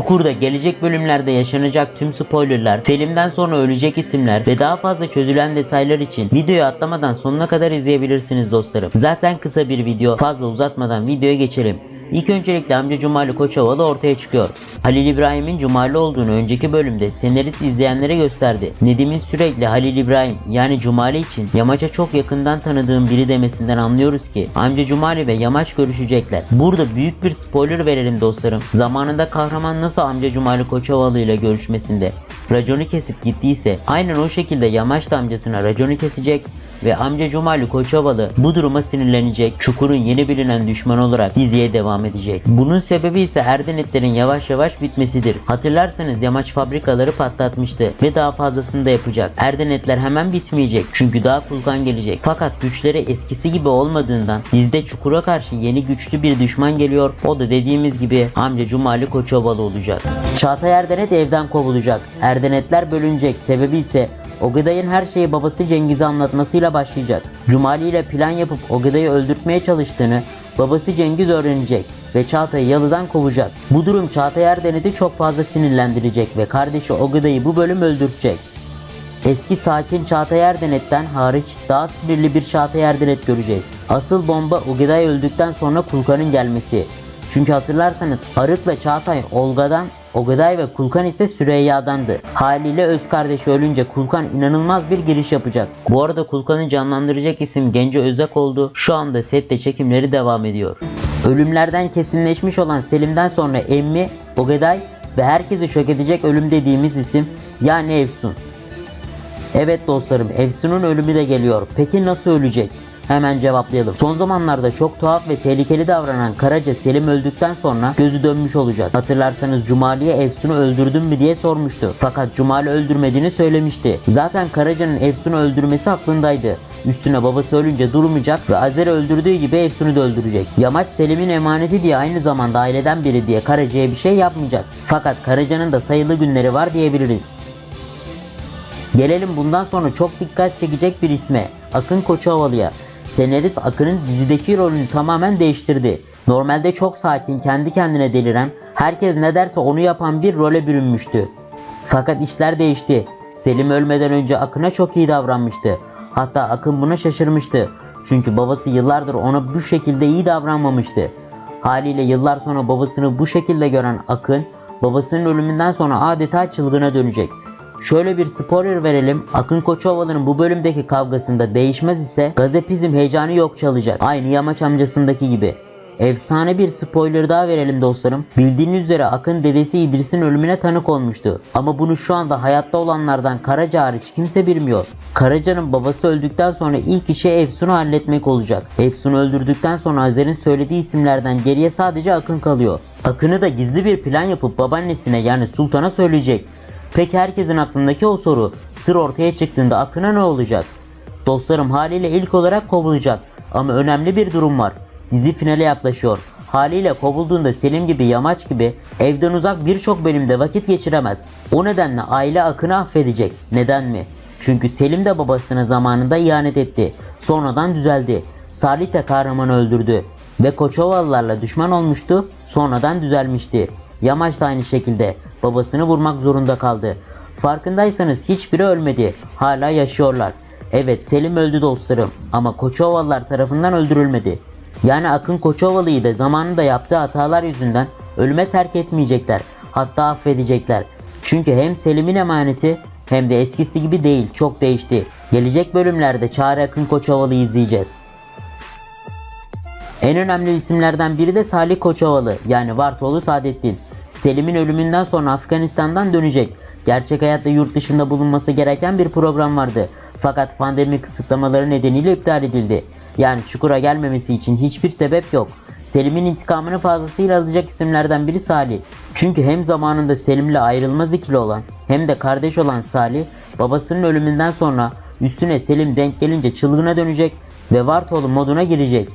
Çukur'da gelecek bölümlerde yaşanacak tüm spoilerlar, Selim'den sonra ölecek isimler ve daha fazla çözülen detaylar için videoyu atlamadan sonuna kadar izleyebilirsiniz dostlarım. Zaten kısa bir video, fazla uzatmadan videoya geçelim. İlk öncelikle amca Cumali Koçovalı ortaya çıkıyor. Halil İbrahim'in Cumali olduğunu önceki bölümde senarist izleyenlere gösterdi. Nedim'in sürekli Halil İbrahim yani Cumali için Yamaç'a çok yakından tanıdığım biri demesinden anlıyoruz ki amca Cumali ve Yamaç görüşecekler. Burada büyük bir spoiler verelim dostlarım. Zamanında kahraman nasıl amca Cumali Koçovalı ile görüşmesinde raconu kesip gittiyse aynen o şekilde Yamaç da amcasına raconu kesecek ve amca Cumali Koçovalı bu duruma sinirlenecek. Çukur'un yeni bilinen düşmanı olarak diziye devam edecek. Bunun sebebi ise Erdenetlerin yavaş yavaş bitmesidir. Hatırlarsanız yamaç fabrikaları patlatmıştı ve daha fazlasını da yapacak. Erdenetler hemen bitmeyecek çünkü daha Fulkan gelecek. Fakat güçleri eskisi gibi olmadığından dizide Çukur'a karşı yeni güçlü bir düşman geliyor. O da dediğimiz gibi amca Cumali Koçovalı olacak. Çağatay Erdenet evden kovulacak. Erdenetler bölünecek. Sebebi ise Ogeday'ın her şeyi babası Cengiz'e anlatmasıyla başlayacak. Cumali ile plan yapıp Ogeday'ı öldürtmeye çalıştığını babası Cengiz öğrenecek ve Çağatay'ı yalıdan kovacak. Bu durum Çağatay Erdenet'i çok fazla sinirlendirecek ve kardeşi Ogeday'ı bu bölüm öldürtecek. Eski sakin Çağatay Erdenet'ten hariç daha sinirli bir Çağatay Erdenet göreceğiz. Asıl bomba Ogeday öldükten sonra Kulkan'ın gelmesi. Çünkü hatırlarsanız Arık'la Çağatay Olga'dan, Ogeday ve Kulkan ise Süreyya'dandı. Haliyle öz kardeşi ölünce Kulkan inanılmaz bir giriş yapacak. Bu arada Kulkan'ı canlandıracak isim Genco Özak oldu. Şu anda sette çekimleri devam ediyor. Ölümlerden kesinleşmiş olan Selim'den sonra Emmi, Ogeday ve herkesi şok edecek ölüm dediğimiz isim yani Efsun. Evet dostlarım Efsun'un ölümü de geliyor. Peki nasıl ölecek? Hemen cevaplayalım. Son zamanlarda çok tuhaf ve tehlikeli davranan Karaca Selim öldükten sonra gözü dönmüş olacak. Hatırlarsanız Cumali'ye Efsun'u öldürdün mü diye sormuştu. Fakat Cumali öldürmediğini söylemişti. Zaten Karaca'nın Efsun'u öldürmesi aklındaydı. Üstüne babası ölünce durmayacak ve Azer'i öldürdüğü gibi Efsun'u da öldürecek. Yamaç Selim'in emaneti diye aynı zamanda aileden biri diye Karaca'ya bir şey yapmayacak. Fakat Karaca'nın da sayılı günleri var diyebiliriz. Gelelim bundan sonra çok dikkat çekecek bir isme. Akın Koçovalı'ya. Senarist Akın'ın dizideki rolünü tamamen değiştirdi. Normalde çok sakin, kendi kendine deliren, herkes ne derse onu yapan bir role bürünmüştü. Fakat işler değişti. Selim ölmeden önce Akın'a çok iyi davranmıştı. Hatta Akın buna şaşırmıştı. Çünkü babası yıllardır ona bu şekilde iyi davranmamıştı. Haliyle yıllar sonra babasını bu şekilde gören Akın, babasının ölümünden sonra adeta çılgına dönecek. Şöyle bir spoiler verelim. Akın Koçovalı'nın bu bölümdeki kavgasında değişmez ise gazepizm heyecanı yok çalacak. Aynı Yamaç amcasındaki gibi. Efsane bir spoiler daha verelim dostlarım. Bildiğiniz üzere Akın dedesi İdris'in ölümüne tanık olmuştu. Ama bunu şu anda hayatta olanlardan Karaca hariç kimse bilmiyor. Karaca'nın babası öldükten sonra ilk işi Efsun'u halletmek olacak. Efsun'u öldürdükten sonra Azer'in söylediği isimlerden geriye sadece Akın kalıyor. Akın'ı da gizli bir plan yapıp babaannesine yani Sultan'a söyleyecek. Peki herkesin aklındaki o soru sır ortaya çıktığında Akın'a ne olacak? Dostlarım haliyle ilk olarak kovulacak ama önemli bir durum var. Dizi finale yaklaşıyor. Haliyle kovulduğunda Selim gibi Yamaç gibi evden uzak birçok bölümde vakit geçiremez. O nedenle aile Akın'ı affedecek. Neden mi? Çünkü Selim de babasına zamanında ihanet etti. Sonradan düzeldi. Salih de kahramanı öldürdü. Ve Koçovalılarla düşman olmuştu. Sonradan düzelmişti. Yamaç da aynı şekilde babasını vurmak zorunda kaldı. Farkındaysanız hiçbiri ölmedi. Hala yaşıyorlar. Evet Selim öldü dostlarım ama Koçovalılar tarafından öldürülmedi. Yani Akın Koçovalı'yı da zamanında yaptığı hatalar yüzünden ölüme terk etmeyecekler. Hatta affedecekler. Çünkü hem Selim'in emaneti hem de eskisi gibi değil çok değişti. Gelecek bölümlerde Çağrı Akın Koçovalı'yı izleyeceğiz. En önemli isimlerden biri de Salih Koçovalı yani Vartoğlu Saadettin. Selim'in ölümünden sonra Afganistan'dan dönecek. Gerçek hayatta yurt dışında bulunması gereken bir program vardı. Fakat pandemi kısıtlamaları nedeniyle iptal edildi. Yani Çukur'a gelmemesi için hiçbir sebep yok. Selim'in intikamını fazlasıyla alacak isimlerden biri Salih. Çünkü hem zamanında Selim'le ayrılmaz ikili olan hem de kardeş olan Salih babasının ölümünden sonra üstüne Selim denk gelince çılgına dönecek ve Vartolu moduna girecek.